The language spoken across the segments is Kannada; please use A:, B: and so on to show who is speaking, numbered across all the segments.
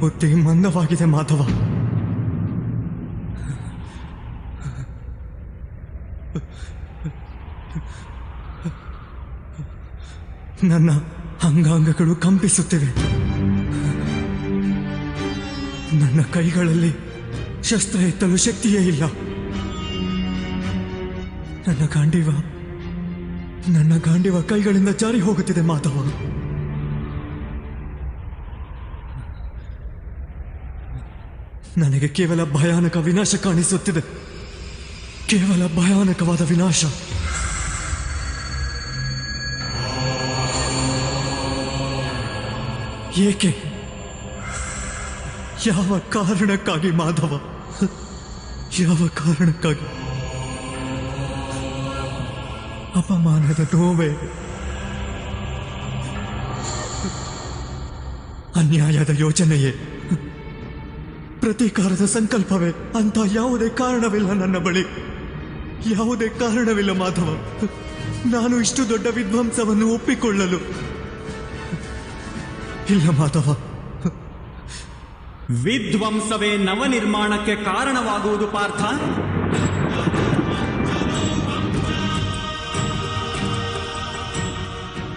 A: ಬುದ್ಧಿ ಮಂದವಾಗಿದೆ, ಮಾಧವ. ನನ್ನ ಅಂಗಾಂಗಗಳು ಕಂಪಿಸುತ್ತಿವೆ. ನನ್ನ ಕೈಗಳಲ್ಲಿ ಶಸ್ತ್ರ ಎತ್ತಲು ಶಕ್ತಿಯೇ ಇಲ್ಲ. ನನ್ನ ಗಾಂಡಿವ ನನ್ನ ಗಾಂಡಿವ ಕೈಗಳಿಂದ ಜಾರಿ ಹೋಗುತ್ತಿದೆ, ಮಾಧವ. ನನಗೆ ಕೇವಲ ಭಯಾನಕ ವಿನಾಶ ಕಾಣಿಸುತ್ತಿದೆ. ಕೇವಲ ಭಯಾನಕವಾದ ವಿನಾಶ. ಏಕೆ? ಯಾವ ಕಾರಣಕ್ಕಾಗಿ ಮಾಧವ? ಯಾವ ಕಾರಣಕ್ಕಾಗಿ? ಅಪಮಾನದ ನೋವೆ? ಅನ್ಯಾಯದ ಯೋಚನೆಯೇ ಪ್ರತೀಕಾರದ ಸಂಕಲ್ಪವೇ? ಅಂತ ಯಾವುದೇ ಕಾರಣವಿಲ್ಲ ನನ್ನ ಬಳಿ. ಯಾವುದೇ ಕಾರಣವಿಲ್ಲ ಮಾಧವ. ನಾನು ಇಷ್ಟು ದೊಡ್ಡ ವಿಧ್ವಂಸವನ್ನು ಒಪ್ಪಿಕೊಳ್ಳಲು. ಇಲ್ಲ ಮಾಧವ.
B: ವಿಧ್ವಂಸವೇ ನವನಿರ್ಮಾಣಕ್ಕೆ ಕಾರಣವಾಗುವುದು ಪಾರ್ಥ?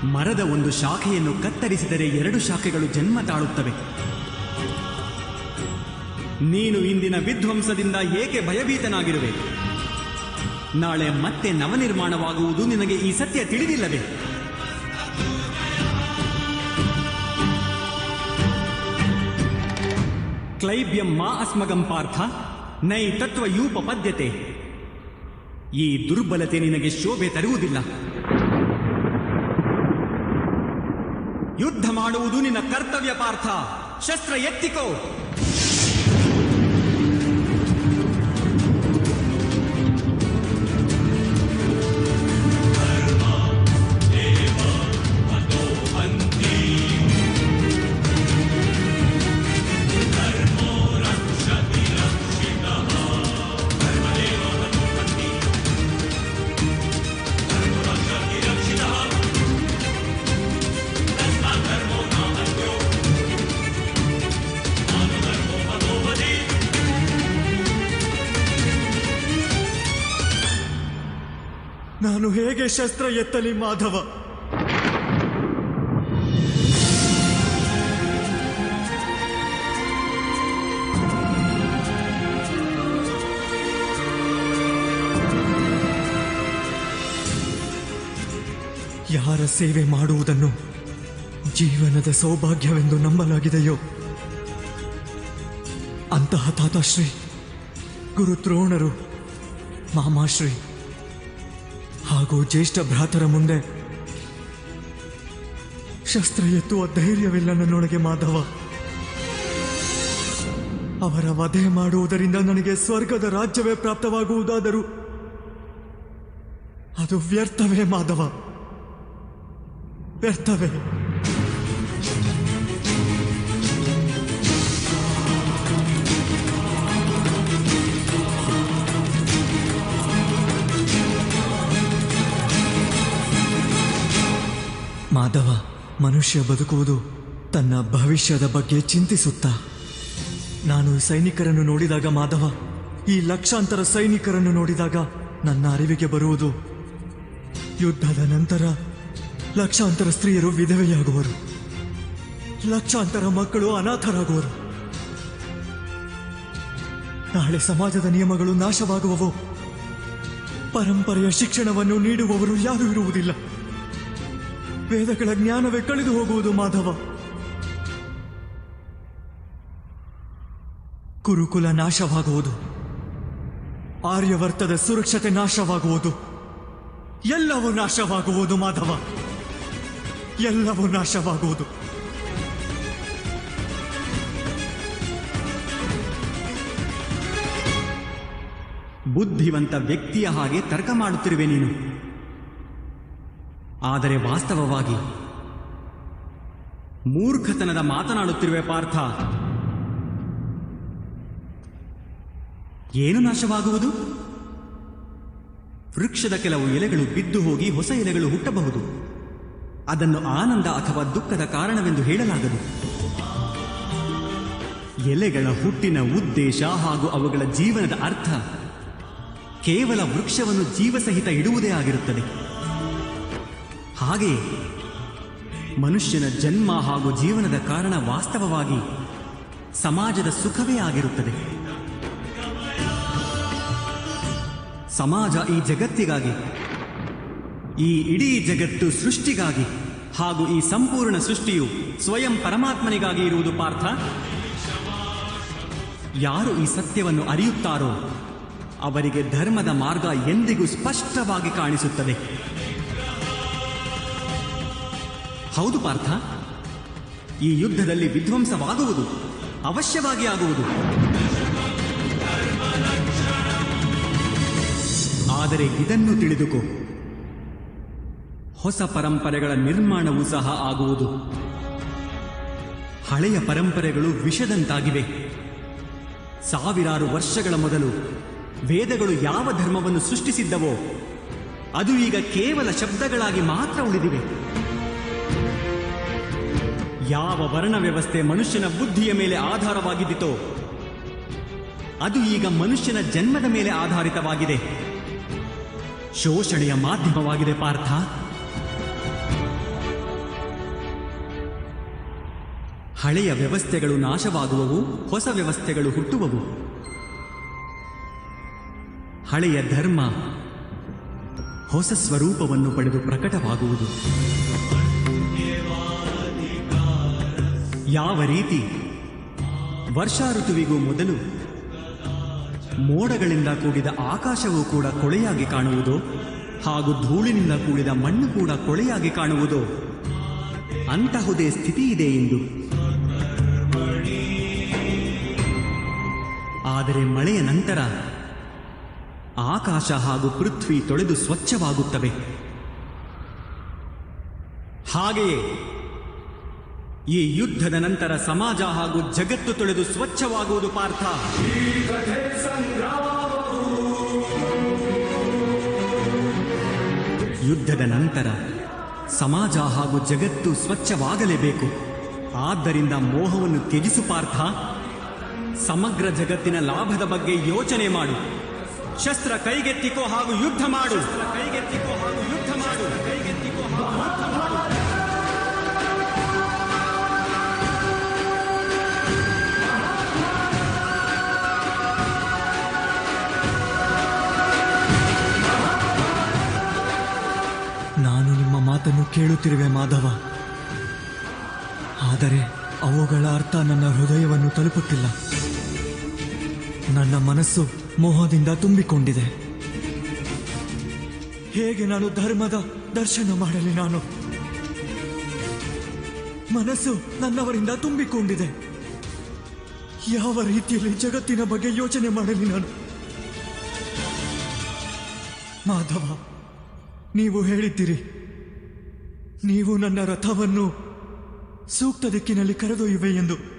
B: ಮರದ ಒಂದು ಶಾಖೆಯನ್ನು ಕತ್ತರಿಸಿದರೆ ಎರಡು ಶಾಖೆಗಳು ಜನ್ಮ ತಾಳುತ್ತವೆ. ನೀನು ಇಂದಿನ ವಿಧ್ವಂಸದಿಂದ ಏಕೆ ಭಯಭೀತನಾಗಿರುವೆ? ನಾಳೆ ಮತ್ತೆ ನವನಿರ್ಮಾಣವಾಗುವುದು ನಿನಗೆ ಈ ಸತ್ಯ ತಿಳಿದಿಲ್ಲವೇ? ಕ್ಲೈಬ್ಯಂ ಮಾ ಅಸ್ಮಗಂ ಪಾರ್ಥ, ನೈ ತತ್ವಯೂಪಪದ್ಯತೆ ಈ ದುರ್ಬಲತೆ ನಿನಗೆ ಶೋಭೆ ತರುವುದಿಲ್ಲ. ಯುದ್ಧ ಮಾಡುವುದು ನಿನ್ನ ಕರ್ತವ್ಯ ಪಾರ್ಥ. ಶಸ್ತ್ರ ಎತ್ತಿಕೋ.
A: ನಾನು ಹೇಗೆ ಶಸ್ತ್ರ ಎತ್ತಲಿ ಮಾಧವ? ಯಾರ ಸೇವೆ ಮಾಡುವುದನ್ನು ಜೀವನದ ಸೌಭಾಗ್ಯವೆಂದು ನಂಬಲಾಗಿದೆಯೋ? ಅಂತಹ ತಾತಾಶ್ರೀ ಗುರು ದ್ರೋಣರು ಮಾಮಾಶ್ರೀ ಹಾಗೂ ಜ್ಯೇಷ್ಠ ಭ್ರಾತರ ಮುಂದೆ. ಶಸ್ತ್ರ ಎತ್ತುವ ಧೈರ್ಯವಿಲ್ಲ ನನ್ನೊಳಗೆ ಮಾಧವ. ಅವರ ವಧೆ ಮಾಡುವುದರಿಂದ ನನಗೆ ಸ್ವರ್ಗದ ರಾಜ್ಯವೇ ಪ್ರಾಪ್ತವಾಗುವುದಾದರೂ ಅದು ವ್ಯರ್ಥವೇ ಮಾಧವ. ವ್ಯರ್ಥವೇ. ಮಾಧವ, ಮನುಷ್ಯ ಬದುಕುವುದು ತನ್ನ ಭವಿಷ್ಯದ ಬಗ್ಗೆ ಚಿಂತಿಸುತ್ತಾ. ನಾನು ಸೈನಿಕರನ್ನು ನೋಡಿದಾಗ ಮಾಧವ, ಈ ಲಕ್ಷಾಂತರ ಸೈನಿಕರನ್ನು ನೋಡಿದಾಗ ನನ್ನ ಅರಿವಿಗೆ ಬರುವುದು. ಯುದ್ಧದ ನಂತರ ಲಕ್ಷಾಂತರ ಸ್ತ್ರೀಯರು ವಿಧವೆಯಾಗುವರು. ಲಕ್ಷಾಂತರ ಮಕ್ಕಳು ಅನಾಥರಾಗುವರು. ನಾಳೆ ಸಮಾಜದ ನಿಯಮಗಳು ನಾಶವಾಗುವವು. ಪರಂಪರೆಯ ಶಿಕ್ಷಣವನ್ನು ನೀಡುವವರು ಯಾರೂ ಇರುವುದಿಲ್ಲ. ವೇದಗಳ ಜ್ಞಾನವೇ ಕಳೆದು ಹೋಗುವುದು, ಮಾಧವ. ಕುರುಕುಲ ನಾಶವಾಗುವುದು. ಆರ್ಯವರ್ತದ ಸುರಕ್ಷತೆ ನಾಶವಾಗುವುದು. ಎಲ್ಲವೂ ನಾಶವಾಗುವುದು, ಮಾಧವ. ಎಲ್ಲವೂ ನಾಶವಾಗುವುದು.
B: ಬುದ್ಧಿವಂತ ವ್ಯಕ್ತಿಯ ಹಾಗೆ ತರ್ಕ ಮಾಡುತ್ತಿರುವೆ ನೀನು. ಆದರೆ ವಾಸ್ತವವಾಗಿ ಮೂರ್ಖತನದ ಮಾತನಾಡುತ್ತಿರುವೆ ಪಾರ್ಥ. ಏನು ನಾಶವಾಗುವುದು? ವೃಕ್ಷದ ಕೆಲವು ಎಲೆಗಳು ಬಿದ್ದು ಹೋಗಿ ಹೊಸ ಎಲೆಗಳು ಹುಟ್ಟಬಹುದು. ಅದನ್ನು ಆನಂದ ಅಥವಾ ದುಃಖದ ಕಾರಣವೆಂದು ಹೇಳಲಾಗದು. ಎಲೆಗಳ ಹುಟ್ಟಿನ ಉದ್ದೇಶ ಹಾಗೂ ಅವುಗಳ ಜೀವನದ ಅರ್ಥ ಕೇವಲ ವೃಕ್ಷವನ್ನು ಜೀವಸಹಿತ ಇಡುವುದೇ ಆಗಿರುತ್ತದೆ. ಹಾಗೆಯೇ ಮನುಷ್ಯನ ಜನ್ಮ ಹಾಗೂ ಜೀವನದ ಕಾರಣ ವಾಸ್ತವವಾಗಿ ಸಮಾಜದ ಸುಖವೇ ಆಗಿರುತ್ತದೆ. ಸಮಾಜ ಈ ಜಗತ್ತಿಗಾಗಿ, ಈ ಇಡೀ ಜಗತ್ತು ಸೃಷ್ಟಿಗಾಗಿ ಹಾಗೂ ಈ ಸಂಪೂರ್ಣ ಸೃಷ್ಟಿಯು ಸ್ವಯಂ ಪರಮಾತ್ಮನಿಗಾಗಿ ಇರುವುದು ಪಾರ್ಥ. ಯಾರು ಈ ಸತ್ಯವನ್ನು ಅರಿಯುತ್ತಾರೋ ಅವರಿಗೆ ಧರ್ಮದ ಮಾರ್ಗ ಎಂದಿಗೂ ಸ್ಪಷ್ಟವಾಗಿ ಕಾಣಿಸುತ್ತದೆ. ಹೌದು ಪಾರ್ಥ. ಈ ಯುದ್ಧದಲ್ಲಿ ವಿಧ್ವಂಸವಾಗುವುದು ಅವಶ್ಯವಾಗಿ ಆಗುವುದು. ಆದರೆ ಇದನ್ನು ತಿಳಿದುಕೋ. ಹೊಸ ಪರಂಪರೆಗಳ ನಿರ್ಮಾಣವೂ ಸಹ ಆಗುವುದು. ಹಳೆಯ ಪರಂಪರೆಗಳು ವಿಷದಂತಾಗಿವೆ. ಸಾವಿರಾರು ವರ್ಷಗಳ ಮೊದಲು ವೇದಗಳು ಯಾವ ಧರ್ಮವನ್ನು ಸೃಷ್ಟಿಸಿದ್ದವೋ, ಅದು ಈಗ ಕೇವಲ ಶಬ್ದಗಳಾಗಿ ಮಾತ್ರ ಉಳಿದಿವೆ. ಯಾವ ವರ್ಣ ವ್ಯವಸ್ಥೆ ಮನುಷ್ಯನ ಬುದ್ಧಿಯ ಮೇಲೆ ಆಧಾರವಾಗಿದ್ದಿತೋ, ಅದು ಈಗ ಮನುಷ್ಯನ ಜನ್ಮದ ಮೇಲೆ ಆಧಾರಿತವಾಗಿದೆ. ಶೋಷಣೆಯ ಮಾಧ್ಯಮವಾಗಿದೆ ಪಾರ್ಥ. ಹಳೆಯ ವ್ಯವಸ್ಥೆಗಳು ನಾಶವಾಗುವವು, ಹೊಸ ವ್ಯವಸ್ಥೆಗಳು ಹುಟ್ಟುವವು. ಹಳೆಯ ಧರ್ಮ ಹೊಸ ಸ್ವರೂಪವನ್ನು ಪಡೆದು ಪ್ರಕಟವಾಗುವುದು. ಯಾವ ರೀತಿ? ವರ್ಷಾ ಋತುವಿಗೂ ಮೊದಲು ಮೋಡಗಳಿಂದ ಕೂಡಿದ ಆಕಾಶವೂ ಕೂಡ ಕೊಳೆಯಾಗಿ ಕಾಣುವುದೋ, ಹಾಗೂ ಧೂಳಿನಿಂದ ಕೂಡಿದ ಮಣ್ಣು ಕೂಡ ಕೊಳೆಯಾಗಿ ಕಾಣುವುದೋ, ಅಂತಹುದೇ ಸ್ಥಿತಿ ಇದೆ. ಎಂದು ಆದರೆ ಮಳೆಯ ನಂತರ ಆಕಾಶ ಹಾಗೂ ಪೃಥ್ವಿ ತೊಳೆದು ಸ್ವಚ್ಛವಾಗುತ್ತವೆ. ಹಾಗೆಯೇ ಈ ಯುದ್ಧದ ನಂತರ ಸಮಾಜ ಹಾಗೂ ಜಗತ್ತು ತೊಳೆದು ಸ್ವಚ್ಛವಾಗುವುದು ಪಾರ್ಥ. ಯುದ್ಧದ ನಂತರ ಸಮಾಜ ಹಾಗೂ ಜಗತ್ತು ಸ್ವಚ್ಛವಾಗಲೇಬೇಕು. ಆದ್ದರಿಂದ ಮೋಹವನ್ನು ತ್ಯಜಿಸು ಪಾರ್ಥ. ಸಮಗ್ರ ಜಗತ್ತಿನ ಲಾಭದ ಬಗ್ಗೆ ಯೋಚನೆ ಮಾಡು. ಶಸ್ತ್ರ ಕೈಗೆತ್ತಿಕೋ ಹಾಗೂ ಯುದ್ಧ ಮಾಡು. ಕೈಗೆತ್ತಿಕೋ
A: ಮಾತನ್ನು ಕೇಳುತ್ತಿರುವೆ ಮಾಧವ. ಆದರೆ ಅವುಗಳ ಅರ್ಥ ನನ್ನ ಹೃದಯವನ್ನು ತಲುಪುತ್ತಿಲ್ಲ. ನನ್ನ ಮನಸ್ಸು ಮೋಹದಿಂದ ತುಂಬಿಕೊಂಡಿದೆ. ಹೇಗೆ ನಾನು ಧರ್ಮದ ದರ್ಶನ ಮಾಡಲಿ ನಾನು? ಮನಸ್ಸು ನನ್ನವರಿಂದ ತುಂಬಿಕೊಂಡಿದೆ. ಯಾವ ರೀತಿಯಲ್ಲಿ ಜಗತ್ತಿನ ಬಗ್ಗೆ ಯೋಚನೆ ಮಾಡಲಿ ನಾನು? ಮಾಧವ, ನೀವು ಹೇಳಿದ್ದೀರಿ. ನೀವು ನನ್ನ ರಥವನ್ನು ಸೂಕ್ತ ದಿಕ್ಕಿನಲ್ಲಿ ಕರೆದೊಯ್ಯುವೆ ಎಂದು